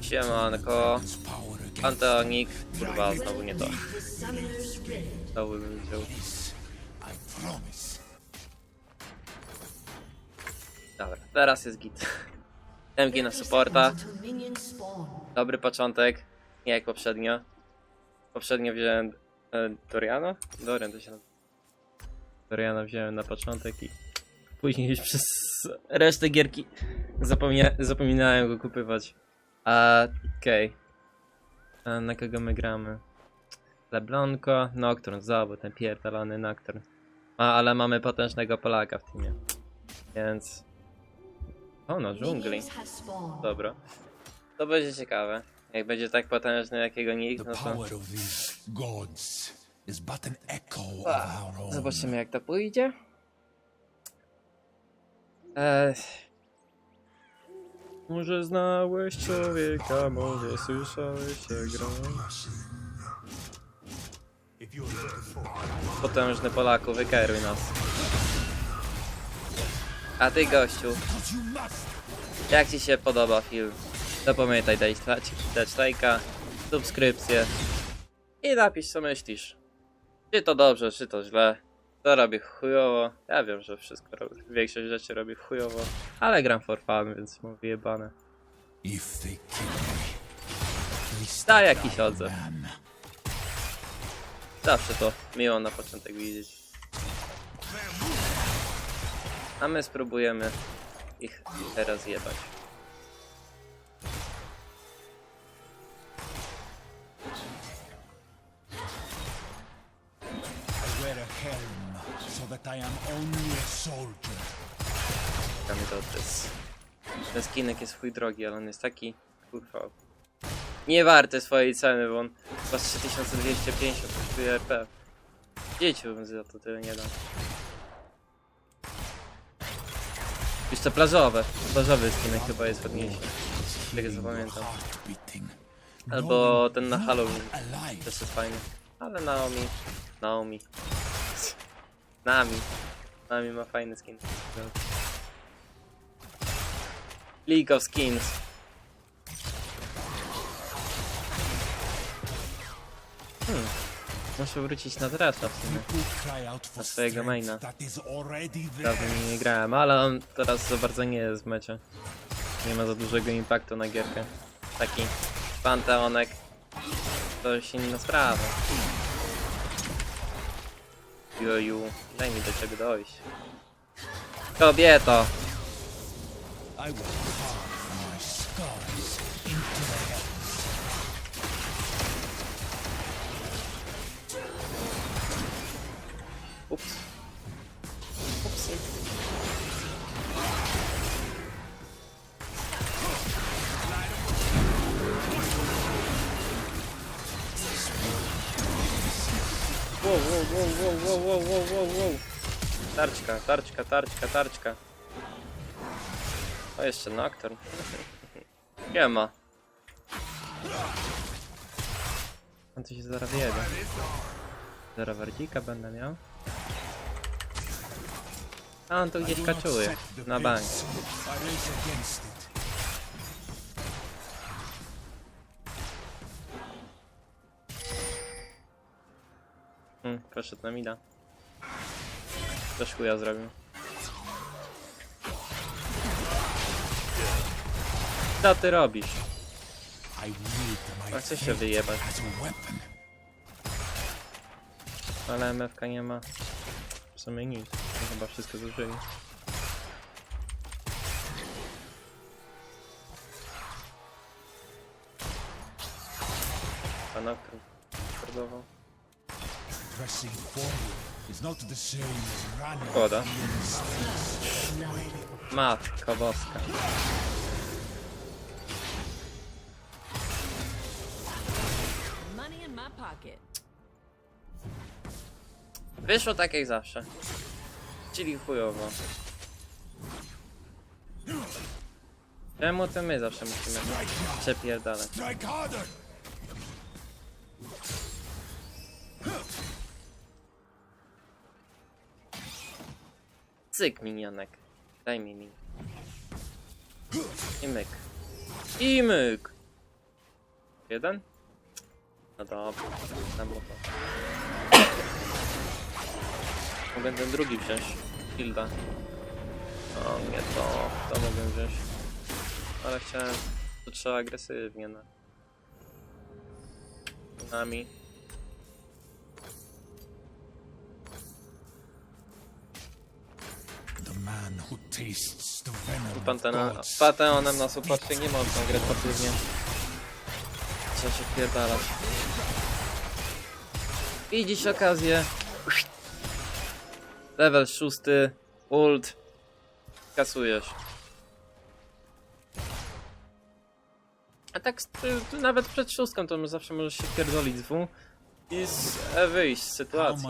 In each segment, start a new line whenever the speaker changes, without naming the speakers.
Siemanko. Panteonik. Kurwa, znowu nie to. Znowu bym wziął. Dobra, teraz jest git. MG na supporta. Dobry początek. Nie jak poprzednio. Poprzednio wziąłem e, Doriana? Dorian to się nazywa. Doriana wziąłem na początek i później już przez resztę gierki zapomnia zapominałem go kupywać. A okej. A Na kogo my gramy? Leblonko, Nocturne, znowu ten pierdolony Nocturne. A, ale mamy potężnego Polaka w teamie. Więc... O, no, dżungli. Dobra. To będzie ciekawe. Jak będzie tak potężny jakiego nikt, no to zobaczymy jak to pójdzie. Eee. Może znałeś człowieka, może słyszałeś grą. Potężny Polaku, wykeruj nas. A ty gościu, jak ci się podoba film, to pamiętaj dać dać lajka, subskrypcję i napisz co myślisz. Czy to dobrze, czy to źle. To robię chujowo. Ja wiem, że wszystko robię. Większość rzeczy robię chujowo, ale gram for fun, więc mu wyjebane.
If they kill me, they
Daj
start
jakiś odzew. Zawsze to miło na początek widzieć. A my spróbujemy ich teraz jebać.
I am only a soldier.
Tam to jest. Ten skinek jest chuj drogi, ale on jest taki. Kurwa. Nie warty swojej ceny, bo on chyba z 3250 kosztuje RP. Dzieciu bym za to tyle nie dam. Już to plażowe. Plażowy skinek chyba jest ładniejszy. Z tego co pamiętam.
Heart beating.
Albo ten na Halloween. Też jest fajny. Ale Naomi. Naomi. Nami. Nami ma fajny skin. League of Skins. Hmm. Muszę wrócić na Thrasha w sumie. Na swojego maina. Dawno
there.
nie grałem, ale on teraz za bardzo nie jest w mecie. Nie ma za dużego impaktu na gierkę. Taki panteonek to już inna sprawa. Joju, daj mi do ciebie dojść. Kobieto! wow, wow, wow, wow, wow, wow, wow, wow. Tarczka, tarczka, tarczka, tarczka. O, jeszcze no aktor. Nie ma. On tu się zaraz jedzie. Zaraz wardzika będę miał. A on tu gdzieś kaczuje. Na bank. on przeszedł na mida. Też chuja zrobił. Co ty robisz? A chce się wyjebać. Ale MFK nie ma. W sumie nic. Chyba wszystko zużyli.
Panaka. Przodował.
Szkoda. Matko boska. Wyszło tak jak zawsze. Czyli chujowo. Czemu to my zawsze musimy przepierdalać? Cyk minionek. Daj mi mi. I myk. I myk. Jeden? No dobra, tam to. Mogę ten drugi wziąć. Hilda. O, nie to. To mogę wziąć. Ale chciałem... To trzeba agresywnie, no. Nami. Pantena. Panteonem na supporcie nie można grać pasywnie. Trzeba się wpierdalać. Widzisz okazję. Level szósty. Ult. Kasujesz. A tak nawet przed szóstką to zawsze możesz się pierdolić W i z, e, wyjść z sytuacji.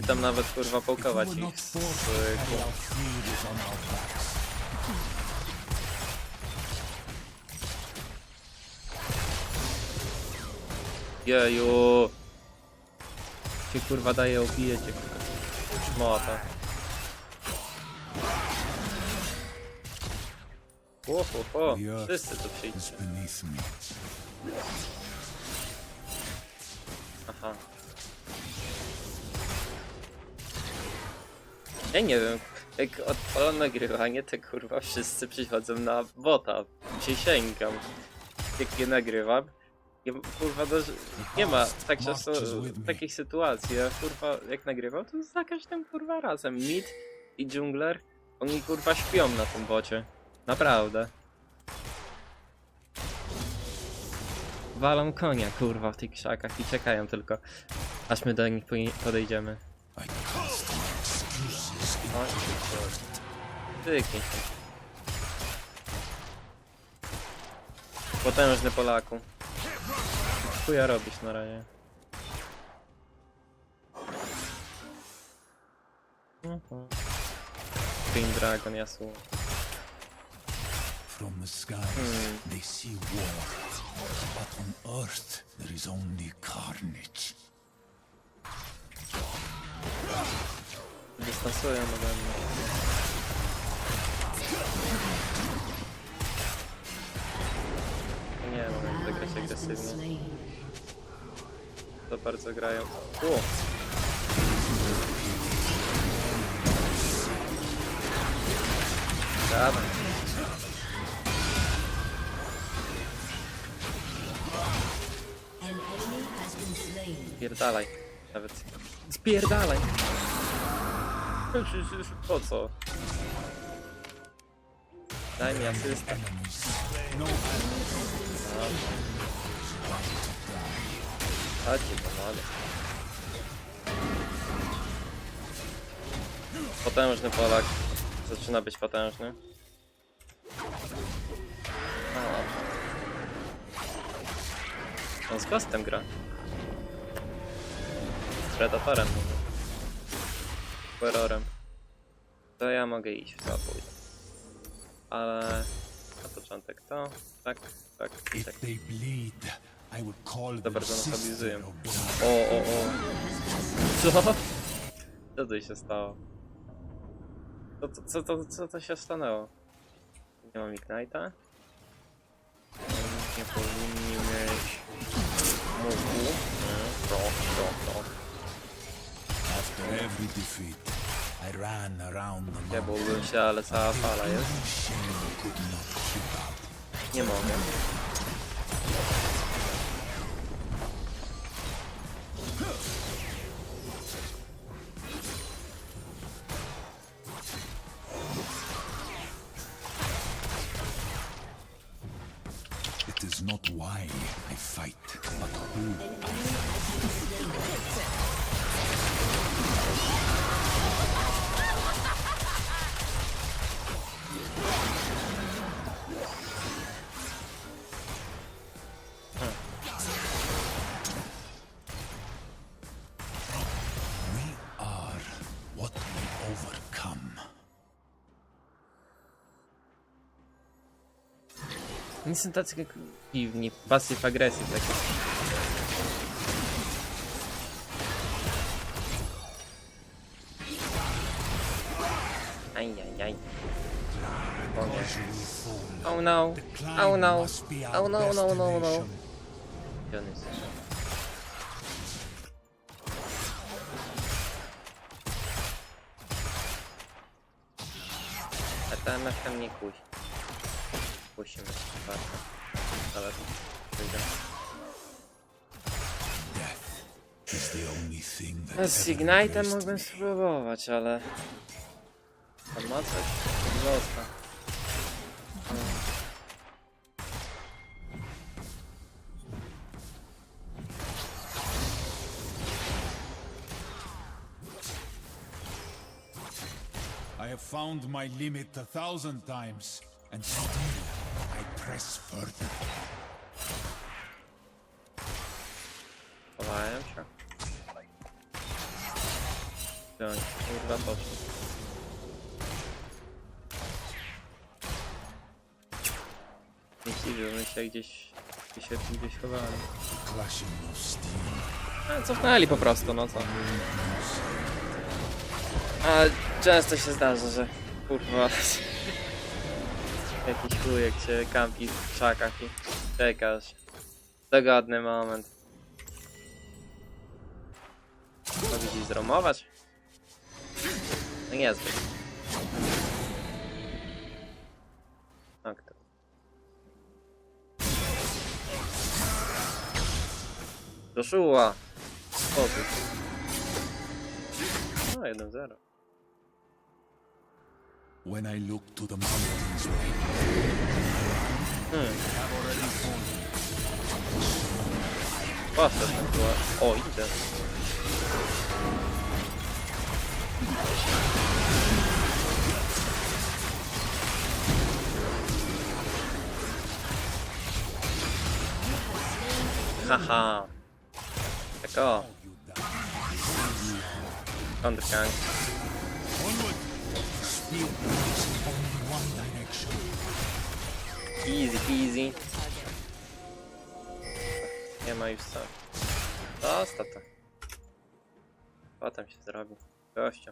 I tam nawet kurwa połkować ich z. Jeju. Cię kurwa daje, obije cię. Szmota. O, o, o. Wszyscy tu przyjdzie. Aha. Ja nie wiem, jak odpalam nagrywanie, to kurwa wszyscy przychodzą na bota. Przysięgam. Jak je nagrywam. Nie, kurwa, że nie ma tak często takich sytuacji. Ja kurwa, jak nagrywam, to za każdym kurwa razem. Mid i dżungler, oni kurwa śpią na tym bocie. Naprawdę. Walą konia kurwa w tych krzakach i czekają tylko, aż my do nich podejdziemy. O, Wyknij się. Potężny Polaku. Chuja robisz na razie. Mhm. Green Dragon, Yasuo.
From the skies,
Hmm.
they see war. But on earth, there is only carnage.
Nie, zagrać
Has been
agresywnie. To bardzo grają. O! Dawaj. Spierdalaj. Nawet. Spierdalaj! Po co? Daj mi asystę.
Enemies. No
Chodź, pomogę. Potężny Polak. Zaczyna być potężny. O. On z Ghostem gra. Predatorem mówię. Horrorem. To ja mogę iść w zabój. Ale... Na początek to. Tak, tak, tak. Za bardzo nas. O, o, o. Co? Co tu się stało? Co, co, co, to, co to się stanęło? Nie mam Ignite'a? Nie powinni mieć... mózgu. Nie, to, to, to.
After every defeat, I ran around the mountain.
byłbym się, ale cała fala jest.
Shame could not keep up.
Nie mogę.
It is not why I fight, but who we are,
Nie są tacy jak piwni, pasyw agresji taki. Oh no. Oh no. Oh no, no, no, no. Gdzie on jest? MFM nie kusi. Kusimy. Bardzo.
That
No, Z Ignite'em mógłbym spróbować, ale... On ma coś? Został.
Found my limit a thousand times, and still I press further.
Chowałem się. Wziąć. Kurwa poszło. Nie dziwię, my się gdzieś... Gdzieś się tu gdzieś chowali.
Clashing of steel.
A, cofnęli po prostu, no co. A często się zdarza, że kurwa jakiś chujek się kampi w krzakach i czekasz. Dogodny moment. Co widzisz, zromować? No niezbyt. Tak to. Joshua! Spokój. No, 1-0.
When I look to the mountains,
hmm.
have already fallen.
What? Oh, he does. Haha.
Let go. Understand.
Easy peasy. Nie ma już co. Zostaw to. Potem się zrobi. Gościu.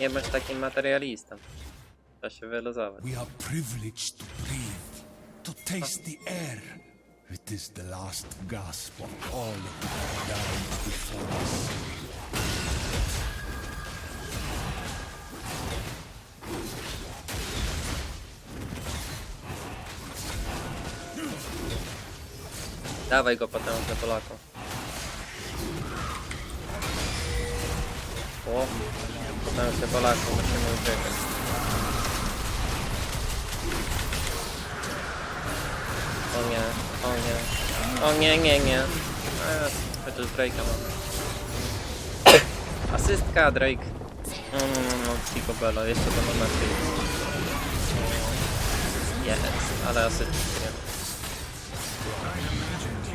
Nie bądź takim materialistą. Trzeba się wyluzować.
We are privileged to breathe, to taste the air. It is the last gasp of all before us.
Dawaj go potężny Polaku. O, potężny Polaku, musimy uciekać. O nie, o nie, o nie, nie, nie. Eee, chociaż Drake'a mam. Asystka, Drake. No, no, no, no, Pico Bello, jeszcze to można przyjść. Jest, ale asystki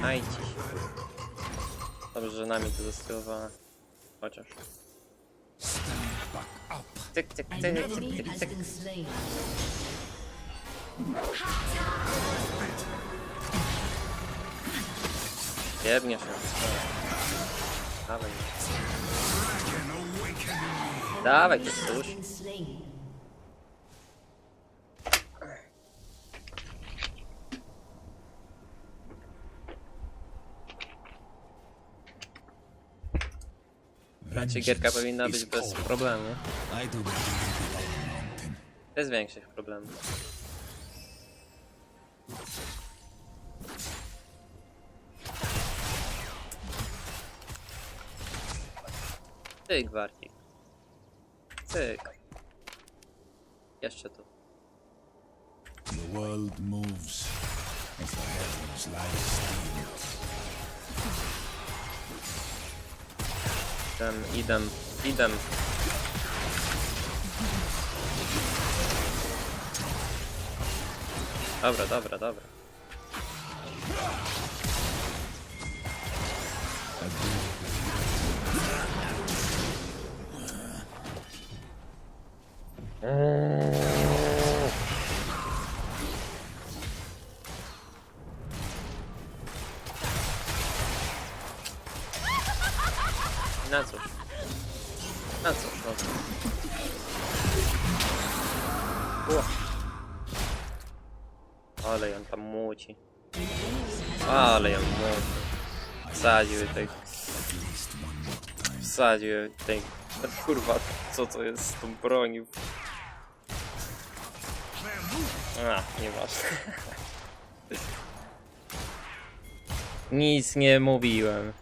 nie. Aj ci. Dobrze, że nami to zaskylowała. Chociaż. Tyk, tyk, tyk, tyk, tyk, tyk. Jebnie się. Dawaj. Dawaj, to
Has
Znaczy gierka powinna być bez problemu. Bez większych problemów. Cyk, Wartik. Cyk. Jeszcze tu.
The world moves as the heavens lie still.
Idem, idem, idem. Dobra, dobra, dobra. Na cóż. Na cóż, no. Ale ją tam muci. Ale ją muci. Wsadziły tej... Wsadziły tej... Kurwa, co to jest z tą bronią? A, nieważne. Nic nie mówiłem.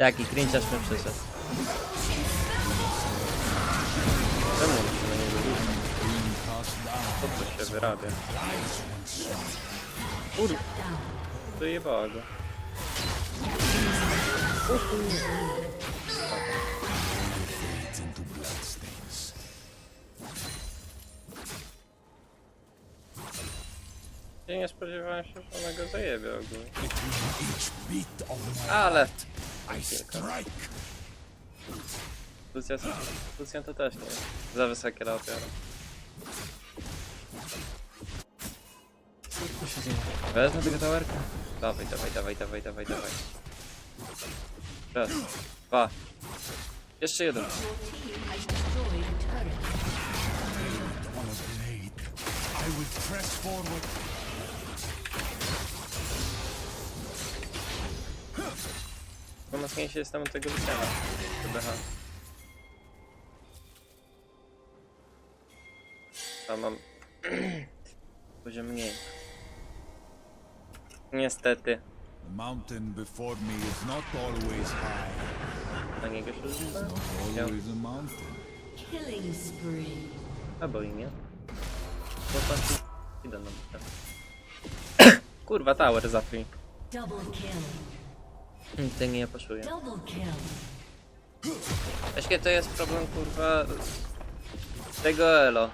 Taki cringe'aż mi przyszedł. Czemu on się na niego? Co to się wyrabia? Kur... Dojebała go. Ja nie spodziewałem się, że ona go zajebie ogólnie. Ale...
I strike.
Lucian, Lucian tu tá też nie. Zawysa kiela ofiara. Co się dzieje? Tá vai, tá vai, tá vai, tá vai, tá vai, Raz, dwa. Jeszcze jeden.
I will press forward
No mocniejszy jest tam od tego Luciana. TBH. Tam mam... Poziom mniej. Niestety.
The mountain before me is not always high,
Na niego się rzuca?
not always a mountain.
Killing spree.
Albo i nie. Bo ci... Idę na butę. Kurwa, tower zapnij.
Double kill.
Ty nie
kill.
Jakie to jest problem, kurwa, tego elo.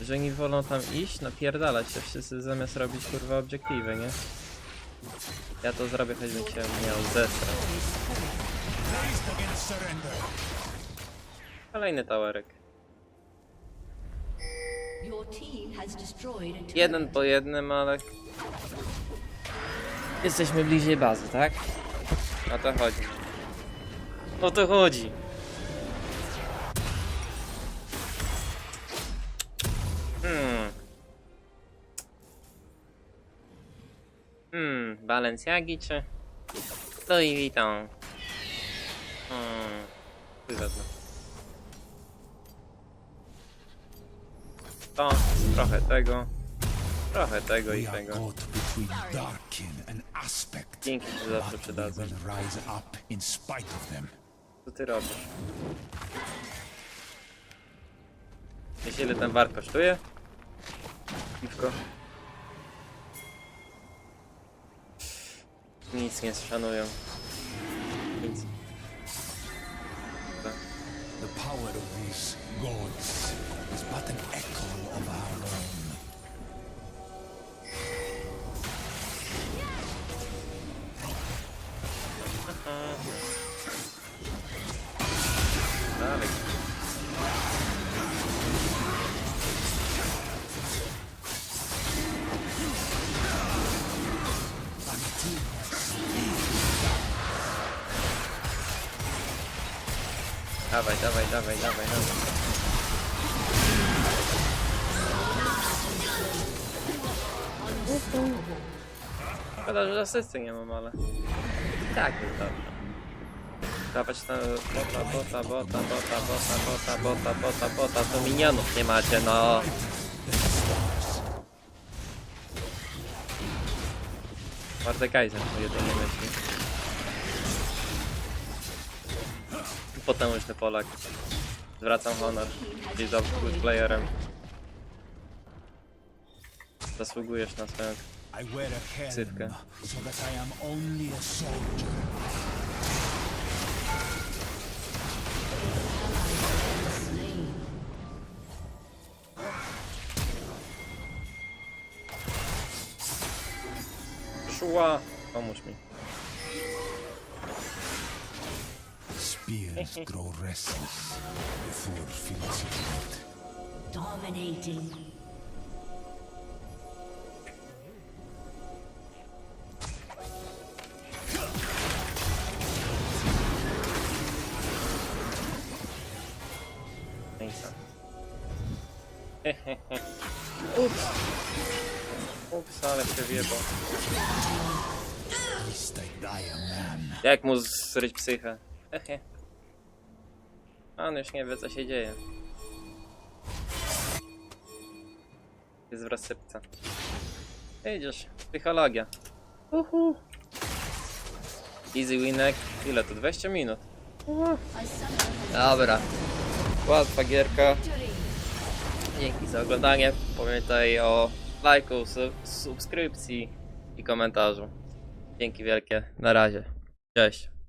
Że oni wolą tam iść, napierdalać się wszyscy zamiast robić, kurwa, obiektywy, nie? Ja to zrobię, choćbym cię miał zesrać. Kolejny towerek. Jeden po jednym, ale... Jesteśmy bliżej bazy, tak? O to chodzi. O to chodzi. Hmm. Hmm, Balenciagi czy... Louis Vuitton. Hmm. Wygodne. To, trochę tego, trochę tego i tego.
Between Darkin and Aspect.
Dzięki, że zawsze
But we
przydadzą.
will rise up in spite of them.
Co ty robisz? Wiesz ile ten war kosztuje? Piwko. Nic nie szanują. Nic.
The power of these gods is but an echo of our own.
Dawaj, dawaj, dawaj, dawaj, dawaj. Szkoda, że asysty nie mam, ale... Tak jest dobrze. Dawać na bota, bota, bota, bota, bota, bota, bota, bota, bota, to minionów nie macie, no. Mordekaiser to jedynie myśli. potężny Polak. Zwracam honor. Jest good playerem. Zasługujesz na swoją ksywkę. Szła! Pomóż mi.
Beers grow restless before felicity.
Dominating.
Ups! Ups, ale
przewiebał.
Jak mu zryć psychę? Hehe. On już nie wie co się dzieje. Jest w rozsypce. Idziesz, psychologia. Uhu. Easy winek. Ile to? 20 minut. Dobra. Łatwa gierka. Dzięki za oglądanie. Pamiętaj o lajku, sub subskrypcji i komentarzu. Dzięki wielkie. Na razie. Cześć.